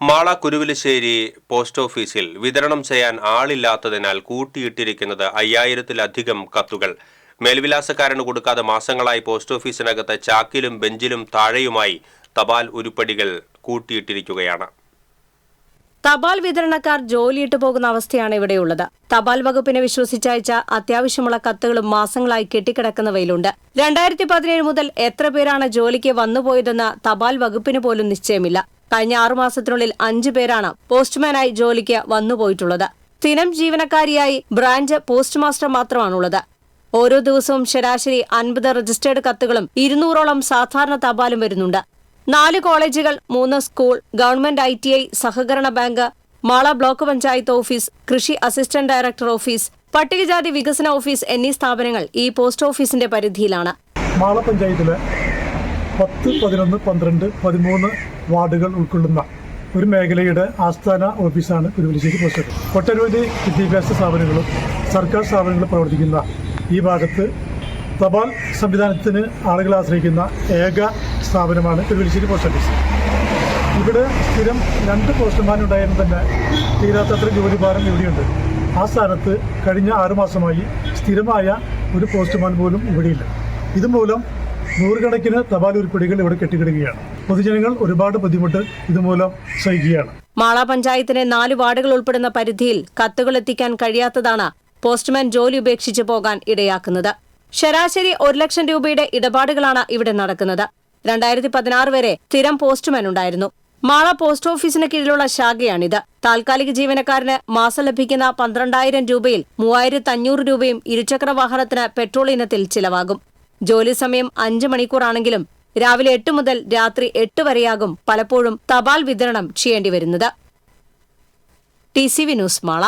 Mala Kuruvilassery post ഓഫീസിൽ വിതരണം ചെയ്യാൻ ആളില്ലാത്തതിനാൽ കൂട്ടിയിട്ടിരിക്കുന്നത് അയ്യായിരത്തിലധികം കത്തുകൾ. മേൽവിലാസക്കാരന് കൊടുക്കാതെ മാസങ്ങളായി പോസ്റ്റ് ഓഫീസിനകത്ത് ചാക്കിലും ബെഞ്ചിലും താഴെയുമായി തപാൽ ഉരുപ്പടികൾ കൂട്ടിയിട്ടിരിക്കുകയാണ്. തപാൽ വിതരണക്കാർ ജോലിയിട്ട് പോകുന്ന അവസ്ഥയാണ് ഇവിടെയുള്ളത്. തപാൽ വകുപ്പിനെ വിശ്വസിച്ചയച്ച അത്യാവശ്യമുള്ള കത്തുകളും മാസങ്ങളായി കെട്ടിക്കിടക്കുന്നവയിലുണ്ട്. രണ്ടായിരത്തി പതിനേഴ് മുതൽ എത്ര പേരാണ് ജോലിക്ക് വന്നുപോയതെന്ന് തപാൽ വകുപ്പിന് പോലും നിശ്ചയമില്ല. കഴിഞ്ഞ ആറുമാസത്തിനുള്ളിൽ അഞ്ചു പേരാണ് പോസ്റ്റ്മാനായി ജോലിക്ക് വന്നുപോയിട്ടുള്ളത്. സ്ഥിരം ജീവനക്കാരിയായി ബ്രാഞ്ച് പോസ്റ്റ് മാസ്റ്റർ മാത്രമാണുള്ളത്. ഓരോ ദിവസവും ശരാശരി അൻപത് രജിസ്റ്റേർഡ് കത്തുകളും ഇരുന്നൂറോളം സാധാരണ തപാലും വരുന്നുണ്ട്. നാല് കോളേജുകൾ മൂന്ന് school government I T I സഹകരണ bank Mala block panchayat office കൃഷി അസിസ്റ്റന്റ് ഡയറക്ടർ ഓഫീസ് പട്ടികജാതി വികസന ഓഫീസ് എന്നീ സ്ഥാപനങ്ങൾ ഈ പോസ്റ്റ് ഓഫീസിന്റെ പരിധിയിലാണ്. മാള പഞ്ചായത്തിലെ പത്ത് പതിനൊന്ന് പന്ത്രണ്ട് പതിമൂന്ന് വാർഡുകൾ ഉൾക്കൊള്ളുന്ന ഒരു മേഖലയുടെ ആസ്ഥാന ഓഫീസാണ് കുരുവലിശ്ശേരി പോസ്റ്റ് ഓഫീസ്. ഒട്ടനവധി വിദ്യാഭ്യാസ സ്ഥാപനങ്ങളും സർക്കാർ സ്ഥാപനങ്ങളും പ്രവർത്തിക്കുന്ന ഈ ഭാഗത്ത് തപാൽ സംവിധാനത്തിന് ആളുകൾ ആശ്രയിക്കുന്ന ഏക സ്ഥാപനമാണ് കുരുവലിശ്ശേരി പോസ്റ്റ് ഓഫീസ്. ഇവിടെ സ്ഥിരം രണ്ട് പോസ്റ്റ്മാനുണ്ടായിരുന്നു തന്നെ തീരാത്തത്ര ജോലിഭാരം ഇവിടെയുണ്ട്. ആ സ്ഥാനത്ത് കഴിഞ്ഞ ആറുമാസമായി സ്ഥിരമായ ഒരു പോസ്റ്റ്മാൻ പോലും ഇവിടെയില്ല. ഇതുമൂലം നൂറുകണക്കിന് തപാൽ ഉരുപ്പടികൾ ഇവിടെ കെട്ടിക്കിടുകയാണ് പൊതുജനങ്ങൾ ഒരുപാട് ബുദ്ധിമുട്ട് ഇതുമൂലം സഹിക്കുകയാണ്. മാള പഞ്ചായത്തിലെ നാല് വാർഡുകൾ ഉൾപ്പെടുന്ന പരിധിയിൽ കത്തുകൾ എത്തിക്കാൻ കഴിയാത്തതാണ് പോസ്റ്റ്മാൻ ജോലി ഉപേക്ഷിച്ചു പോകാൻ ഇടയാക്കുന്നത്. ശരാശരി ഒരു ലക്ഷം രൂപയുടെ ഇടപാടുകളാണ് ഇവിടെ നടക്കുന്നത്. രണ്ടായിരത്തി പതിനാറ് വരെ സ്ഥിരം പോസ്റ്റ്മാൻ ഉണ്ടായിരുന്നു. മാള പോസ്റ്റ് ഓഫീസിന് കീഴിലുള്ള ശാഖയാണിത്. താൽക്കാലിക ജീവനക്കാരന് മാസം ലഭിക്കുന്ന പന്ത്രണ്ടായിരം രൂപയിൽ മൂവായിരത്തി അഞ്ഞൂറ് രൂപയും ഇരുചക്ര വാഹനത്തിന് പെട്രോൾ ഇനത്തിൽ ചിലവാകും. ജോലി സമയം അഞ്ച് മണിക്കൂറാണെങ്കിലും രാവിലെ എട്ട് മുതൽ രാത്രി എട്ട് വരെയാകും പലപ്പോഴും തപാൽ വിതരണം ചെയ്യേണ്ടി വരുന്നത്. T C V news Mala.